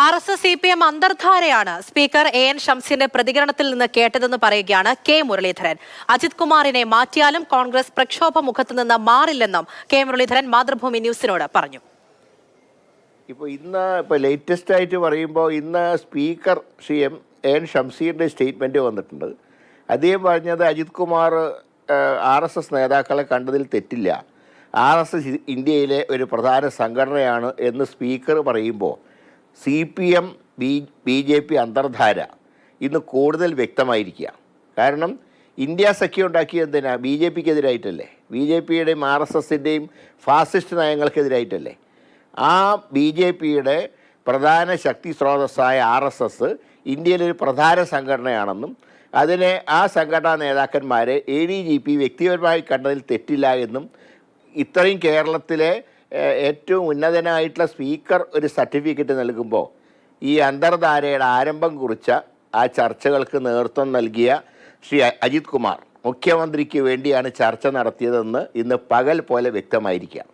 R S S C P M അന്തർധാരയാണ്. Speaker A N ഷംസിന്റെ പ്രതികരണത്തിൽ നിന്ന് കേട്ടതെന്ന് പറയുകയാണ് കെ മുരളീധരൻ. അജിത് കുമാറിനെ മാറ്റിയാലും കോൺഗ്രസ് പ്രക്ഷോഭ മുഖത്ത് നിന്ന് മാറില്ലെന്നും കെ മുരളീധരൻ മാതൃഭൂമി ന്യൂസിനോട് പറഞ്ഞു. ഇപ്പോൾ ഇന്ന് ഇപ്പോൾ ലേറ്റസ്റ്റ് ആയിട്ട് പറയുമ്പോൾ ഇന്ന് സ്പീക്കർ ശ്രീ എം എൻ ഷംസീറിന്റെ സ്റ്റേറ്റ്മെന്റ് വന്നിട്ടുണ്ട്. അദ്ദേഹം പറഞ്ഞത് Ajith Kumar R S S നേതാക്കളെ കണ്ടതിൽ തെറ്റില്ല. ആർ എസ് എസ് ഇന്ത്യയിലെ ഒരു പ്രധാന സംഘടനയാണ് എന്ന് സ്പീക്കർ പറയുമ്പോൾ C P M B B J P അന്തർധാര ഇന്ന് കൂടുതൽ വ്യക്തമായിരിക്കുക. കാരണം ഇന്ത്യ സഖ്യം ഉണ്ടാക്കിയത് എന്തിനാ? ബി ജെ പിക്ക് എതിരായിട്ടല്ലേ ബി ജെ പിയുടെയും ആർ എസ് എസിന്റെയും ഫാസിസ്റ്റ് നയങ്ങൾക്കെതിരായിട്ടല്ലേ? ആ ബി ജെ പിയുടെ പ്രധാന ശക്തി സ്രോതസ്സായ ആർ എസ് എസ് ഇന്ത്യയിലൊരു പ്രധാന സംഘടനയാണെന്നും അതിനെ ആ സംഘടനാ നേതാക്കന്മാരെ എ ഡി ജി പി വ്യക്തിപരമായി കണ്ടതിൽ തെറ്റില്ല എന്നും ഇത്രയും കേരളത്തിലെ ഏറ്റവും ഉന്നതനായിട്ടുള്ള സ്പീക്കർ ഒരു സർട്ടിഫിക്കറ്റ് നൽകുമ്പോൾ ഈ അന്തർധാരയുടെ ആരംഭം കുറിച്ച ആ ചർച്ചകൾക്ക് നേതൃത്വം നൽകിയ ശ്രീ അജിത് കുമാർ മുഖ്യമന്ത്രിക്ക് വേണ്ടിയാണ് ചർച്ച നടത്തിയതെന്ന് ഇന്ന് പകൽ പോലെ വ്യക്തമായിരിക്കുകയാണ്.